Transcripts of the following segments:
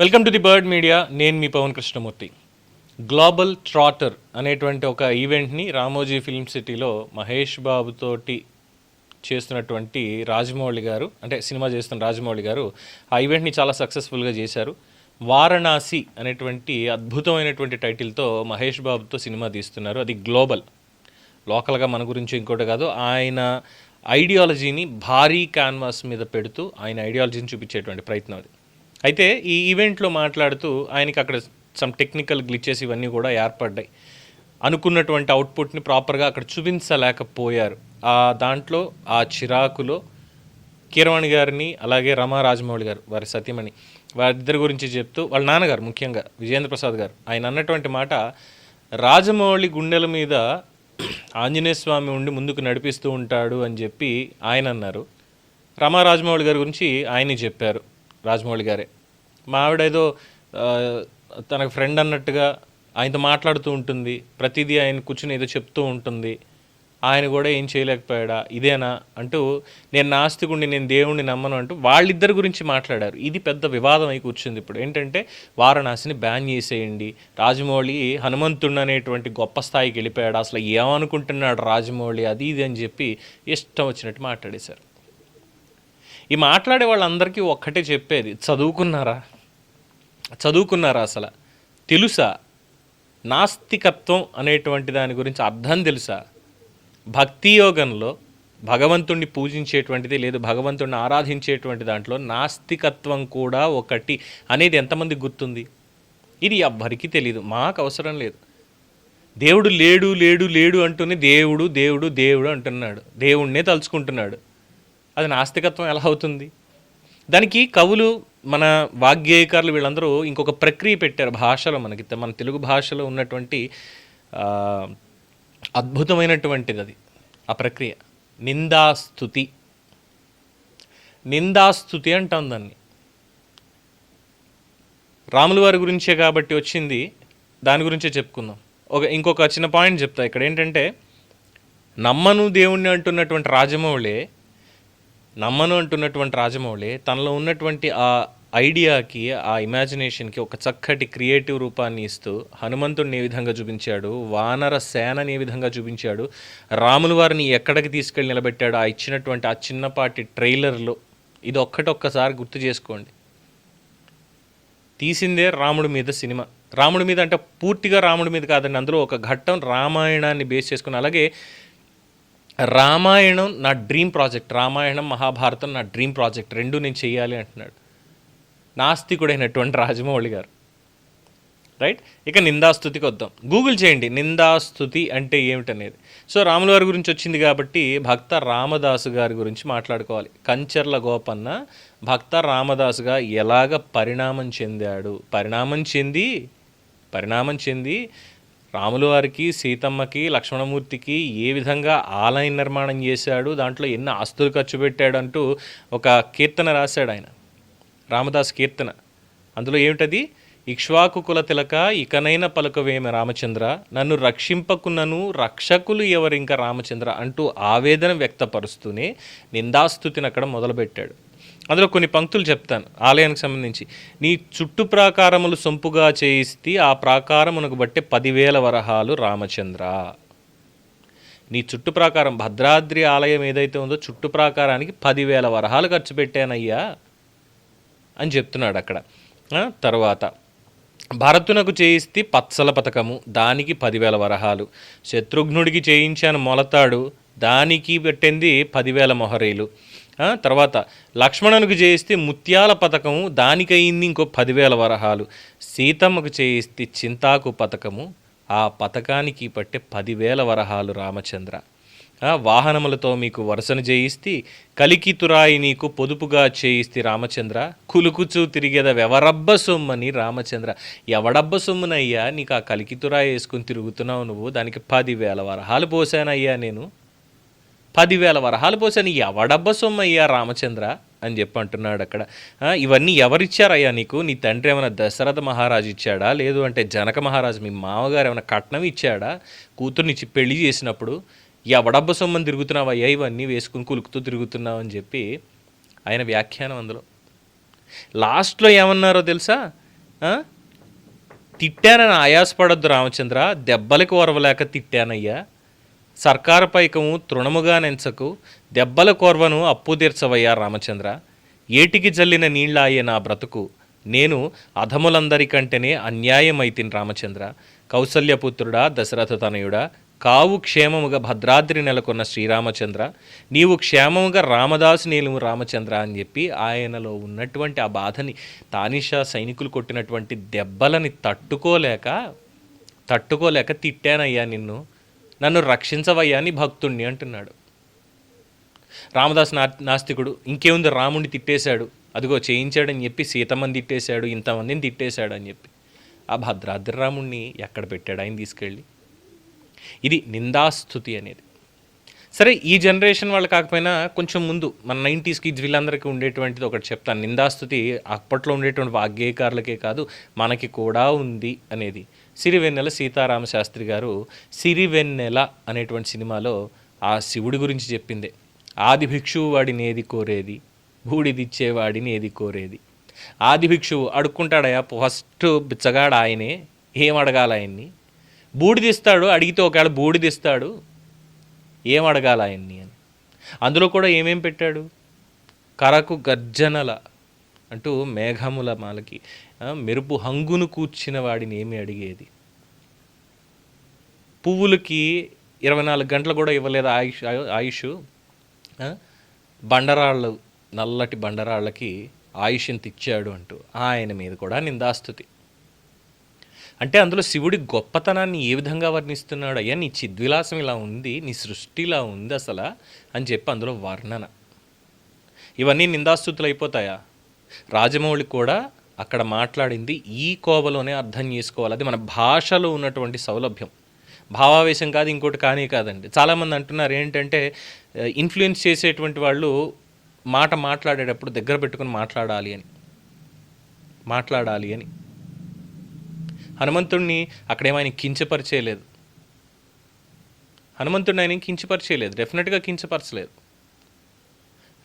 Welcome to the bird media నేను మీ Pawan Krishnamurthy. Global trotter అనేటువంటి ఒక ఈవెంట్ని రామోజీ ఫిల్మ్ సిటీలో మహేష్ బాబుతోటి చేస్తున్నటువంటి రాజమౌళి గారు అంటే సినిమా చేస్తున్న రాజమౌళి గారు ఆ ఈవెంట్ని చాలా సక్సెస్ఫుల్గా చేశారు. వారణాసి అనేటువంటి అద్భుతమైనటువంటి టైటిల్తో మహేష్ బాబుతో సినిమా తీస్తున్నారు. అది గ్లోబల్ లోకల్గా మన గురించి ఇంకోటి కాదు ఆయన ఐడియాలజీని భారీ క్యాన్వాస్ మీద పెడుతూ ఆయన ఐడియాలజీని చూపించేటువంటి ప్రయత్నం అది. అయితే ఈ ఈవెంట్లో మాట్లాడుతూ ఆయనకి అక్కడ సమ్ టెక్నికల్ గ్లిచెస్ ఇవన్నీ కూడా ఏర్పడ్డాయి. అనుకున్నటువంటి అవుట్పుట్ని ప్రాపర్గా అక్కడ చూపించలేకపోయారు. ఆ దాంట్లో ఆ చిరాకులో కీరవాణి గారిని అలాగే రమా రాజమౌళి గారు వారి సత్యమణి వారిద్దరి గురించి చెప్తూ వాళ్ళ నాన్నగారు ముఖ్యంగా విజేంద్ర ప్రసాద్ గారు ఆయన అన్నటువంటి మాట రాజమౌళి గుండెల మీద ఆంజనేయ స్వామి ఉండి ముందుకు నడిపిస్తూ ఉంటాడు అని చెప్పి ఆయన అన్నారు. రమా రాజమౌళి గారి గురించి ఆయనే చెప్పారు. రాజమౌళి గారే. మా ఆవిడ ఏదో తనకు ఫ్రెండ్ అన్నట్టుగా ఆయనతో మాట్లాడుతూ ఉంటుంది. ప్రతిదీ ఆయన కూర్చుని ఏదో చెప్తూ ఉంటుంది. ఆయన కూడా ఏం చేయలేకపోయాడా? ఇదేనా? అంటూ నేను నాస్తికుడిని నేను దేవుణ్ణి నమ్మను అంటూ వాళ్ళిద్దరి గురించి మాట్లాడారు. ఇది పెద్ద వివాదం అయి కూర్చుంది ఇప్పుడు. ఏంటంటే వారణాసిని బ్యాన్ చేసేయండి. రాజమౌళి హనుమంతుడు అనేటువంటి గొప్ప స్థాయికి వెళ్ళిపోయాడు. అసలు ఏమనుకుంటున్నాడు రాజమౌళి? అది ఇది అని చెప్పి ఇష్టం వచ్చినట్టు మాట్లాడేశారు. ఈ మాట్లాడే వాళ్ళందరికీ ఒక్కటే చెప్పేది చదువుకున్నారా? చదువుకున్నారా అసలు? తెలుసా? నాస్తికత్వం అనేటువంటి దాని గురించి అర్థం తెలుసా? భక్తి యోగంలో భగవంతుణ్ణి పూజించేటువంటిది లేదు భగవంతుణ్ణి ఆరాధించేటువంటి దాంట్లో నాస్తికత్వం కూడా ఒకటి అనేది ఎంతమంది గుర్తుంది? ఇది ఎవ్వరికీ తెలియదు మాకు అవసరం లేదు. దేవుడు లేడు లేడు లేడు అంటూనే దేవుడు దేవుడు దేవుడు అంటున్నాడు. దేవుణ్ణే తలుచుకుంటున్నాడు. అది నాస్తికత్వం ఎలా అవుతుంది? దానికి కవులు మన వాగ్గేయకారులు వీళ్ళందరూ ఇంకొక ప్రక్రియ పెట్టారు భాషలో మనకి. మన తెలుగు భాషలో ఉన్నటువంటి అద్భుతమైనటువంటిది అది ఆ ప్రక్రియ. నిందాస్తుతి. నిందాస్తుతి అంటాం దాన్ని. రాముల వారి గురించే కాబట్టి వచ్చింది దాని గురించే చెప్పుకుందాం. ఒక ఇంకొక చిన్న పాయింట్ చెప్తా. ఇక్కడ ఏంటంటే నమ్మను దేవుణ్ణి అంటున్నటువంటి రాజమౌళే నమ్మను అంటున్నటువంటి రాజమౌళి తనలో ఉన్నటువంటి ఆ ఐడియాకి ఆ ఇమాజినేషన్కి ఒక చక్కటి క్రియేటివ్ రూపాన్ని ఇస్తూ హనుమంతుడిని ఏ విధంగా చూపించాడు వానర సేనని ఏ విధంగా చూపించాడు రాముల వారిని ఎక్కడికి తీసుకెళ్ళి నిలబెట్టాడు ఆ ఇచ్చినటువంటి ఆ చిన్నపాటి ట్రైలర్లో ఇది ఒక్కటొక్కసారి గుర్తు చేసుకోండి. తీసిందే రాముడి మీద సినిమా. రాముడి మీద అంటే పూర్తిగా రాముడి మీద కాదండి అందులో ఒక ఘట్టం రామాయణాన్ని బేస్ చేసుకుని అలాగే రామాయణం నా డ్రీమ్ ప్రాజెక్ట్ రామాయణం మహాభారతం నా డ్రీమ్ ప్రాజెక్ట్ రెండు నేను చేయాలి అంటున్నాడు. నాస్తికుడైనటువంటి రాజమౌళి గారు. రైట్? ఇక నిందాస్తుతికి వద్దాం. గూగుల్ చేయండి నిందాస్తుతి అంటే ఏమిటనేది. సో రాముల వారి గురించి వచ్చింది కాబట్టి భక్త రామదాసు గారి గురించి మాట్లాడుకోవాలి. కంచర్ల గోపన్న భక్త రామదాసుగా ఎలాగ పరిణామం చెందాడు? పరిణామం చెంది పరిణామం చెంది రాములు వారికి సీతమ్మకి లక్ష్మణమూర్తికి ఏ విధంగా ఆలయ నిర్మాణం చేశాడు దాంట్లో ఎన్ని ఆస్తులు ఖర్చు పెట్టాడు అంటూ ఒక కీర్తన రాశాడు ఆయన. రామదాస్ కీర్తన. అందులో ఏమిటది? ఇక్ష్వాకు కుల తిలక ఇకనైన పలకవేమి రామచంద్ర నన్ను రక్షింపకున్నను రక్షకులు ఎవరింక రామచంద్ర అంటూ ఆవేదన వ్యక్తపరుస్తూనే నిందాస్తుతిని అక్కడ మొదలుపెట్టాడు. అందులో కొన్ని పంక్తులు చెప్తాను ఆలయానికి సంబంధించి. నీ చుట్టు ప్రాకారములు సొంపుగా చేయిస్తే ఆ ప్రాకారమునకు బట్టే పదివేల వరహాలు రామచంద్ర. నీ చుట్టు ప్రాకారం భద్రాద్రి ఆలయం ఏదైతే ఉందో చుట్టు ప్రాకారానికి పదివేల వరహాలు ఖర్చు పెట్టానయ్యా అని చెప్తున్నాడు అక్కడ. తర్వాత భరతునకు చేయిస్తే పత్సల పథకము దానికి పదివేల వరహాలు. శత్రుఘ్నుడికి చేయించాను మొలతాడు దానికి పెట్టింది పదివేల మొహరీలు. తర్వాత లక్ష్మణునికి చేయిస్తే ముత్యాల పథకము దానికయింది ఇంకో పదివేల వరహాలు. సీతమ్మకు చేయిస్తే చింతాకు పథకము ఆ పథకానికి పట్టే పదివేల వరహాలు రామచంద్ర. వాహనములతో మీకు వరుసను చేయిస్తే కలికితురాయి నీకు పొదుపుగా చేయిస్తే రామచంద్ర. కులుకుచూ తిరిగేద ఎవరబ్బ సొమ్మని రామచంద్ర. ఎవడబ్బ సొమ్మునయ్యా నీకు ఆ కలికితురాయి వేసుకుని తిరుగుతున్నావు నువ్వు దానికి పదివేల వరహాలు పోసానయ్యా నేను. పదివేల వరహాలు పోసాను. ఎవడబ్బ సొమ్మయ్యా రామచంద్ర అని చెప్పి అంటున్నాడు అక్కడ. ఇవన్నీ ఎవరిచ్చారయ్యా నీకు? నీ తండ్రి ఏమైనా దశరథ మహారాజు ఇచ్చాడా? లేదు అంటే జనక మహారాజు మీ మామగారు ఏమైనా కట్నం ఇచ్చాడా? కూతుర్నిచ్చి పెళ్ళి చేసినప్పుడు ఎవడబ్బ సొమ్మని తిరుగుతున్నావయ్యా? ఇవన్నీ వేసుకుని కులుకుతూ తిరుగుతున్నావు అని చెప్పి ఆయన వ్యాఖ్యానం అందులో. లాస్ట్లో ఏమన్నారో తెలుసా? తిట్టానని ఆయాసపడొద్దు రామచంద్ర. దెబ్బలకు ఓరవలేక తిట్టానయ్యా. సర్కారు పైకము తృణముగా నెంచకు దెబ్బల కోర్వను అప్పు తీర్చవయ్యా రామచంద్ర. ఏటికి జల్లిన నీళ్ళాయే నా బ్రతుకు. నేను అధములందరికంటేనే అన్యాయమైతిన్ రామచంద్ర. కౌసల్యపుత్రుడా దశరథ తనయుడా కావు క్షేమముగా భద్రాద్రి నెలకొన్న శ్రీరామచంద్ర. నీవు క్షేమముగా రామదాసు నీలుము రామచంద్ర అని చెప్పి ఆయనలో ఉన్నటువంటి ఆ బాధని తానిషా సైనికులు కొట్టినటువంటి దెబ్బలని తట్టుకోలేక తట్టుకోలేక తిట్టానయ్యా నిన్ను. నన్ను రక్షించవయ్యా అని భక్తుణ్ణి అంటున్నాడు. రామదాస్ నా నాస్తికుడు ఇంకేముంది రాముడిని తిట్టేశాడు. అదిగో చేయించాడని చెప్పి సీతమ్మని తిట్టేశాడు ఇంతమందిని తిట్టేశాడు అని చెప్పి. ఆ భద్రాద్రి రాముణ్ణి ఎక్కడ పెట్టాడు ఆయన తీసుకెళ్ళి? ఇది నిందాస్తుతి అనేది. సరే ఈ జనరేషన్ వాళ్ళు కాకపోయినా కొంచెం ముందు మన నైంటీస్ కిడ్స్ వీళ్ళందరికీ ఉండేటువంటిది ఒకటి చెప్తాను. నిందాస్తుతి అప్పట్లో ఉండేటువంటి వాగ్గేయకారులకే కాదు మనకి కూడా ఉంది అనేది. సిరివెన్నెల సీతారామ శాస్త్రి గారు సిరివెన్నెల అనేటువంటి సినిమాలో ఆ శివుడి గురించి చెప్పిందే. ఆది భిక్షువు వాడిని ఏది కోరేది? బూడిదిచ్చేవాడిని ఏది కోరేది? ఆది భిక్షువు అడుక్కుంటాడయా? ఫస్ట్ బిచ్చగాడు ఆయనే. ఏం అడగాల ఆయన్ని? బూడిదిస్తాడు అడిగితే ఒకవేళ బూడిదిస్తాడు ఏం అడగాల ఆయన్ని అని. అందులో కూడా ఏమేం పెట్టాడు? కరకు గర్జనల అంటూ మేఘముల మాలకి. మెరుపు హంగును కూర్చిన వాడిని ఏమి అడిగేది? పువ్వులకి ఇరవై నాలుగు గంటలు కూడా ఇవ్వలేదు ఆయుష్ ఆయుష్? ఆ? బండరాళ్ళు నల్లటి బండరాళ్ళకి ఆయుష్ ఎంత ఇచ్చాడు అంటూ ఆయన మీద కూడా నిందాస్తుతి. అంటే అందులో శివుడి గొప్పతనాన్ని ఏ విధంగా వర్ణిస్తున్నాడు? అయ్యా నీ చిద్విలాసం ఇలా ఉంది నీ సృష్టి ఇలా ఉంది అసలు అని చెప్పి అందులో వర్ణన. ఇవన్నీ నిందాస్తుతులు అయిపోతాయా? రాజమౌళి కూడా అక్కడ మాట్లాడింది ఈ కోవలోనే అర్థం చేసుకోవాలి. అది మన భాషలో ఉన్నటువంటి సౌలభ్యం. భావావేశం కాదు ఇంకోటి కానీ కాదండి. చాలామంది అంటున్నారు ఏంటంటే ఇన్ఫ్లుయెన్స్ చేసేటువంటి వాళ్ళు మాట మాట్లాడేటప్పుడు దగ్గర పెట్టుకుని మాట్లాడాలి అని. మాట్లాడాలి అని. హనుమంతుడిని అక్కడేమైనా కించపరిచేయలేదు. హనుమంతుడిని ఆయన కించపరిచేయలేదు. డెఫినెట్గా కించపరచలేదు.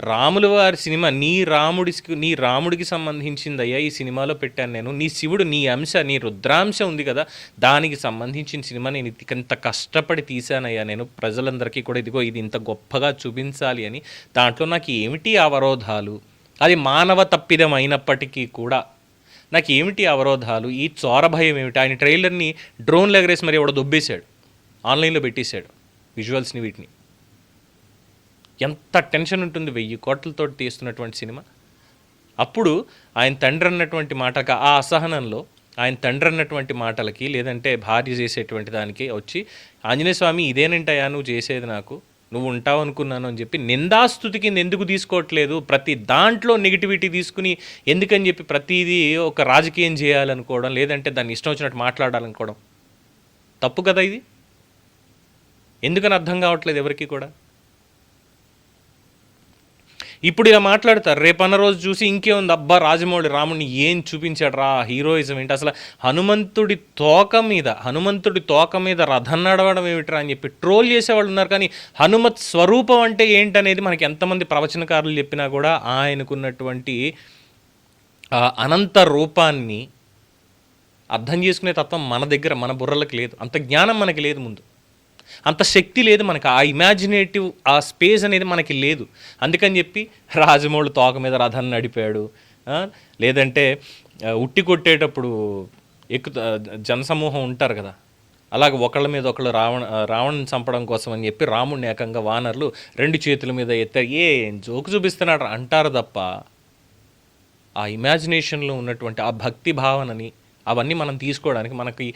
రాముల వారి సినిమా నీ రాముడికి నీ రాముడికి సంబంధించిందయ్యా ఈ సినిమాలో పెట్టాను నేను. నీ శివుడు నీ అంశ నీ రుద్రాంశ ఉంది కదా దానికి సంబంధించిన సినిమా నేను ఇంత కష్టపడి తీశానయ్యా నేను. ప్రజలందరికీ కూడా ఇదిగో ఇది ఇంత గొప్పగా చూపించాలి అని. దాంట్లో నాకు ఏమిటి అవరోధాలు? అది మానవ తప్పిదం అయినప్పటికీ కూడా నాకు ఏమిటి అవరోధాలు? ఈ చోర భయం ఏమిటి? ఆయన ట్రైలర్ని డ్రోన్లు ఎగరేసి మరి ఎవడో దొబ్బేశాడు. ఆన్లైన్లో పెట్టేశాడు. విజువల్స్ని వీటిని. ఎంత టెన్షన్ ఉంటుంది వెయ్యి కోట్లతో తీస్తున్నటువంటి సినిమా? అప్పుడు ఆయన తండ్రి అన్నటువంటి మాటకు ఆ అసహనంలో ఆయన తండ్రి అన్నటువంటి మాటలకి లేదంటే భార్య చేసేటువంటి దానికి వచ్చి ఆంజనేయ స్వామి ఇదేనంటయా నువ్వు చేసేది నాకు. నువ్వు ఉంటావు అనుకున్నాను అని చెప్పి నిందాస్తుతి కింద ఎందుకు తీసుకోవట్లేదు? ప్రతి దాంట్లో నెగిటివిటీ తీసుకుని ఎందుకని చెప్పి ప్రతిదీ ఒక రాజకీయం చేయాలనుకోవడం లేదంటే దాన్ని ఇష్టం వచ్చినట్టు మాట్లాడాలనుకోవడం. తప్పు కదా ఇది? ఎందుకని అర్థం కావట్లేదు ఎవరికి కూడా? ఇప్పుడు ఇలా మాట్లాడతారు. రేపన్న రోజు చూసి ఇంకేముంది అబ్బా రాజమౌళి రాముడిని ఏం చూపించాడు రా హీరోయిజం ఏంటి? అసలు హనుమంతుడి తోక మీద హనుమంతుడి తోక మీద రథం నడవడం ఏమిట్రా అని చెప్పి ట్రోల్ చేసేవాళ్ళు ఉన్నారు. కానీ హనుమత్ స్వరూపం అంటే ఏంటనేది మనకి ఎంతమంది ప్రవచనకారులు చెప్పినా కూడా ఆయనకున్నటువంటి అనంత రూపాన్ని అర్థం చేసుకునే తత్వం మన దగ్గర మన బుర్రలకు లేదు. అంత జ్ఞానం మనకి లేదు ముందు. అంత శక్తి లేదు మనకి. ఆ ఇమాజినేటివ్ ఆ స్పేస్ అనేది మనకి లేదు. అందుకని చెప్పి రాజమౌళి తోక మీద రథాన్ని నడిపాడు. లేదంటే ఉట్టి కొట్టేటప్పుడు ఎక్కు జనసమూహం ఉంటారు కదా. అలాగే ఒకళ్ళ మీద ఒకళ్ళు రావణ రావణ్ చంపడం కోసం అని చెప్పి రాముడిని ఏకంగా వానర్లు రెండు చేతుల మీద ఎత్తారు. ఏ జోకు చూపిస్తున్నాడు అంటారు తప్ప ఆ ఇమాజినేషన్లో ఉన్నటువంటి ఆ భక్తి భావనని అవన్నీ మనం తీసుకోవడానికి మనకి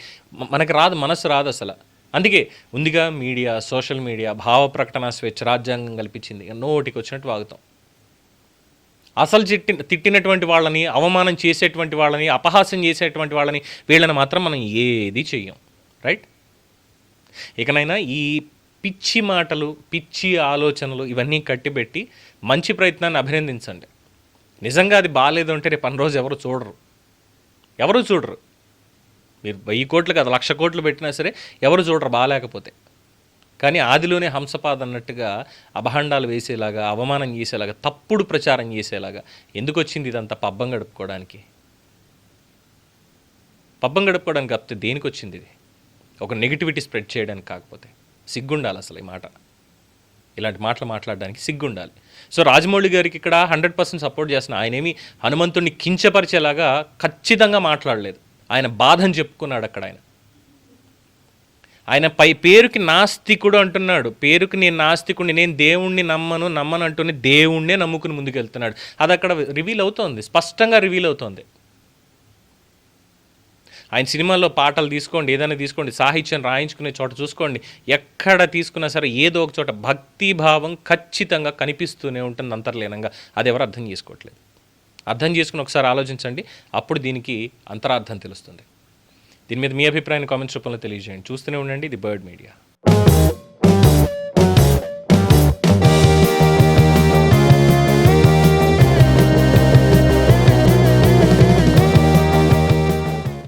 మనకి రాదు మనసు రాదు అసలు. అందుకే ఉందిగా మీడియా సోషల్ మీడియా భావ ప్రకటన స్వేచ్ఛ రాజ్యాంగం కల్పించింది. నోటికి వచ్చినట్టు వాగుతాం. అసలు చిట్టి తిట్టినటువంటి వాళ్ళని అవమానం చేసేటువంటి వాళ్ళని అపహాస్యం చేసేటువంటి వాళ్ళని వీళ్ళని మాత్రం మనం ఏది చెయ్యం. రైట్? ఇకనైనా ఈ పిచ్చి మాటలు పిచ్చి ఆలోచనలు ఇవన్నీ కట్టిపెట్టి మంచి ప్రయత్నాన్ని అభినందించండి. నిజంగా అది బాగాలేదు అంటే రేపు అన్ని రోజు ఎవరు చూడరు. ఎవరు చూడరు. మీరు వెయ్యి కోట్లు కదా లక్ష కోట్లు పెట్టినా సరే ఎవరు చూడరు బాగాలేకపోతే. కానీ ఆదిలోనే హంసపాద్ అన్నట్టుగా అభహండాలు వేసేలాగా అవమానం చేసేలాగా తప్పుడు ప్రచారం చేసేలాగా ఎందుకు వచ్చింది ఇదంతా పబ్బం గడుపుకోవడానికి? పబ్బం గడుపుకోవడానికి కాకపోతే దేనికి వచ్చింది ఇది? ఒక నెగిటివిటీ స్ప్రెడ్ చేయడానికి కాకపోతే. సిగ్గుండాలి అసలు ఈ మాట. ఇలాంటి మాటలు మాట్లాడడానికి సిగ్గుండాలి. సో రాజమౌళి గారికి ఇక్కడ హండ్రెడ్ పర్సెంట్ సపోర్ట్ చేస్తున్న ఆయనేమి హనుమంతుడిని కించపరిచేలాగా ఖచ్చితంగా మాట్లాడలేదు. ఆయన బాధని చెప్పుకున్నాడు అక్కడ ఆయన. ఆయన పై పేరుకి నాస్తికుడు అంటున్నాడు. పేరుకి నేను నాస్తికుడిని నేను దేవుణ్ణి నమ్మను నమ్మను అంటూనే దేవుణ్ణే నమ్ముకుని ముందుకెళ్తున్నాడు. అది అక్కడ రివీల్ అవుతోంది స్పష్టంగా రివీల్ అవుతోంది. ఆయన సినిమాల్లో పాటలు తీసుకోండి ఏదైనా తీసుకోండి సాహిత్యం రాయించుకునే చోట చూసుకోండి. ఎక్కడ తీసుకున్నా సరే ఏదో ఒక చోట భక్తి భావం ఖచ్చితంగా కనిపిస్తూనే ఉంటుంది అంతర్లీనంగా. అది ఎవరు అర్థం చేసుకోవట్లేదు. అర్థం చేసుకుని ఒకసారి ఆలోచించండి. అప్పుడు దీనికి అంతరార్థం తెలుస్తుంది. దీని మీద మీ అభిప్రాయాన్ని కామెంట్స్ రూపంలో తెలియజేయండి. చూస్తూనే ఉండండి. The bird media.